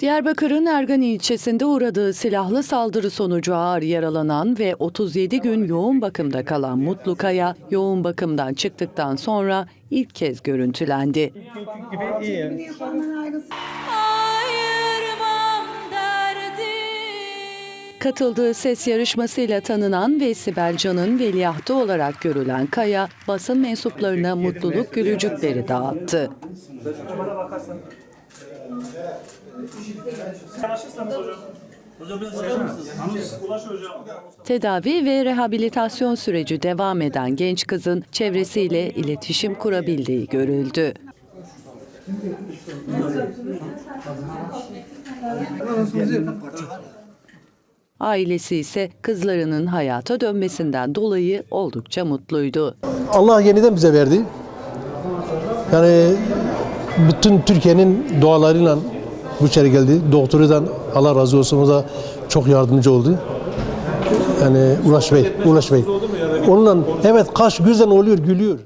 Diyarbakır'ın Ergani ilçesinde uğradığı silahlı saldırı sonucu ağır yaralanan ve 37 gün yoğun bakımda kalan Mutlu Kaya, yoğun bakımdan çıktıktan sonra ilk kez görüntülendi. Katıldığı ses yarışmasıyla tanınan ve Sibel Can'ın veliahtı olarak görülen Kaya, basın mensuplarına mutluluk gülücükleri dağıttı. Yanaşırsanız hocam. Hocam biraz sayar mısınız? Ulaş hocam. Tedavi ve rehabilitasyon süreci devam eden genç kızın çevresiyle iletişim kurabildiği görüldü. Ailesi ise kızlarının hayata dönmesinden dolayı oldukça mutluydu. Allah yeniden bize verdi. Yani bütün Türkiye'nin dualarıyla bu içeri geldi. Doktorudan Allah razı olsun o da çok yardımcı oldu. Yani Ulaş Bey, Ulaş Bey. Onunla evet kaş güzel oluyor, gülüyor.